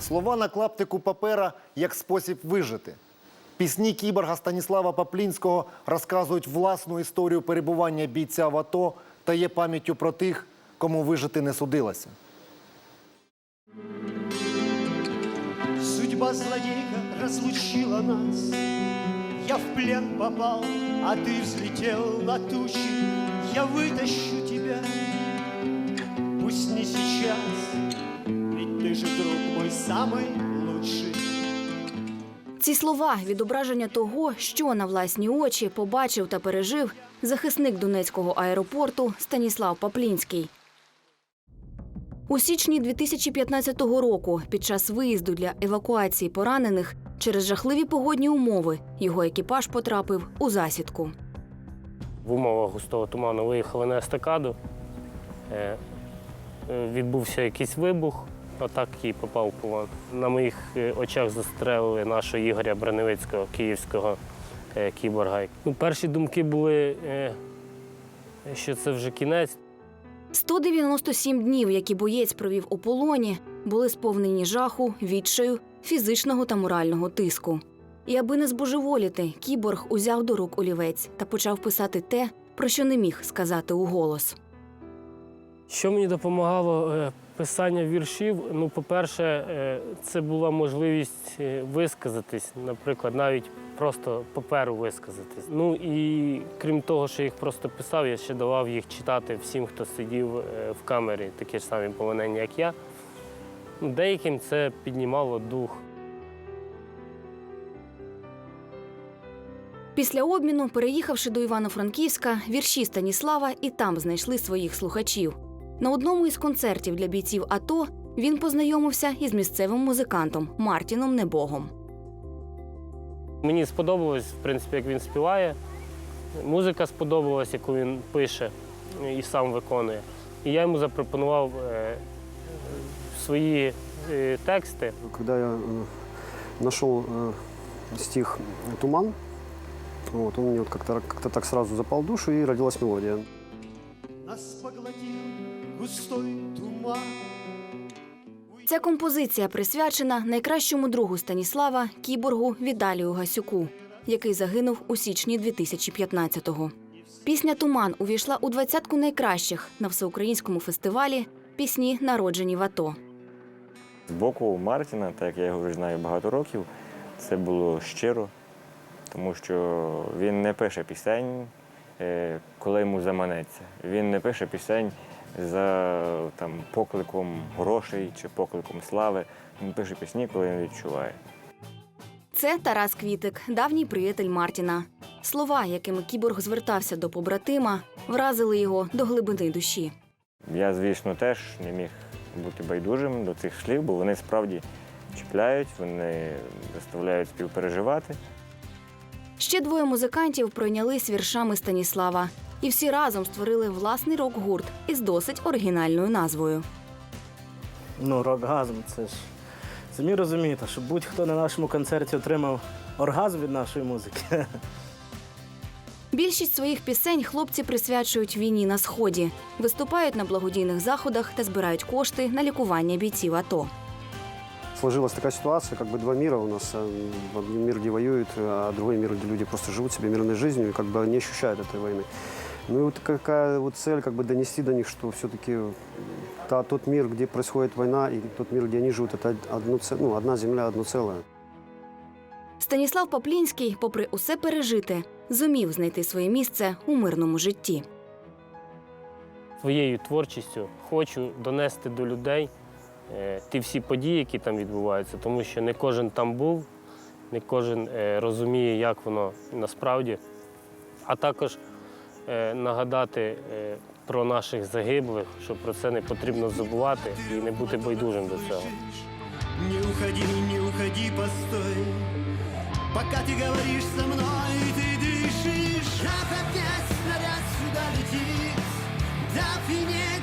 Слова на клаптику папера як спосіб вижити. Пісні кіборга Станіслава Паплінського розказують власну історію перебування бійця в АТО та є пам'яттю про тих, кому вижити не судилося. Судьба злодейка разлучила нас. Я в плен попал, а ты взлетел на тучи. Я вытащу тебя, самый лучший. Ці слова відображення того, що на власні очі побачив та пережив захисник Донецького аеропорту Станіслав Паплінський. У січні 2015 року, під час виїзду для евакуації поранених, через жахливі погодні умови його екіпаж потрапив у засідку. В умовах густого туману виїхали на естакаду. Е, е, Відбувся якийсь вибух, отак і попав в полон. На моїх е, очах застрелили нашого Ігоря Броневицького, київського е, кіборга. Ну, перші думки були, е, що це вже кінець. 197 днів, які боєць провів у полоні, були сповнені жаху, відчаю, фізичного та морального тиску. І аби не збожеволіти, кіборг узяв до рук олівець та почав писати те, про що не міг сказати уголос. Що мені допомагало писання віршів? Ну, по-перше, е, це була можливість е, висказатись, наприклад, навіть просто паперу висказатись. Ну і крім того, що їх просто писав, я ще давав їх читати всім, хто сидів е, в камері, такі ж самі полонені, як я. Ну, Деяким це піднімало дух. Після обміну, переїхавши до Івано-Франківська, вірші Станіслава і там знайшли своїх слухачів. На одному із концертів для бійців АТО він познайомився із місцевим музикантом Мартіном Небогом. Мені сподобалось, в принципі, як він співає. Музика сподобалась, яку він пише і сам виконує. І я йому запропонував е, свої е, тексти. Когда я э, нашел э, стих «Туман», вот, он мне вот как-то как так сразу запал в душу, и родилась мелодия. Нас поглотил густой туман. Ця композиція присвячена найкращому другу Станіслава кіборгу Віталію Гасюку, який загинув у січні 2015-го. Пісня Туман увійшла у двадцятку найкращих на всеукраїнському фестивалі Пісні народжені в АТО. З боку Мартіна, так як я його вже знаю багато років, це було щиро, тому що він не пише пісень, коли йому заманеться. Він не пише пісень за там, покликом грошей чи покликом слави. Він пише пісні, коли він відчуває. Це Тарас Квітик, давній приятель Мартіна. Слова, якими кіборг звертався до побратима, вразили його до глибини душі. Я, звісно, теж не міг бути байдужим до цих слів, бо вони справді чіпляють, вони заставляють співпереживати. Ще двоє музикантів пройнялись віршами Станіслава, і всі разом створили власний рок-гурт із досить оригінальною назвою. Ну, рок-газм, це ж самі розумієте, що будь-хто на нашому концерті отримав оргазм від нашої музики. Більшість своїх пісень хлопці присвячують війні на сході, виступають на благодійних заходах та збирають кошти на лікування бійців АТО Сложилась такая ситуация, как бы два мира у нас. э, Один мир, где воюют, а другой мир, где люди просто живут себе мирной жизнью и как бы не ощущают этой войны. Ну и вот какая вот цель, как бы донести до них, что все-таки та, тот мир, где происходит война, и тот мир, где они живут, это одно, ц- ну, одна земля, одно целое. Станіслав Паплінський, попри усе пережите, зумів знайти своє місце у мирному житті. Своєю творчістю хочу донести до людей е, ті всі події, які там відбуваються, тому що не кожен там був, не кожен е, розуміє, як воно насправді. А також е, нагадати е, про наших загиблих, що про це не потрібно забувати і не бути байдужим до цього. Не уходи, не уходи, постой. Пока ты говоришь со мной, ты дышишь. Ах, опять снаряд сюда летит. Да и негде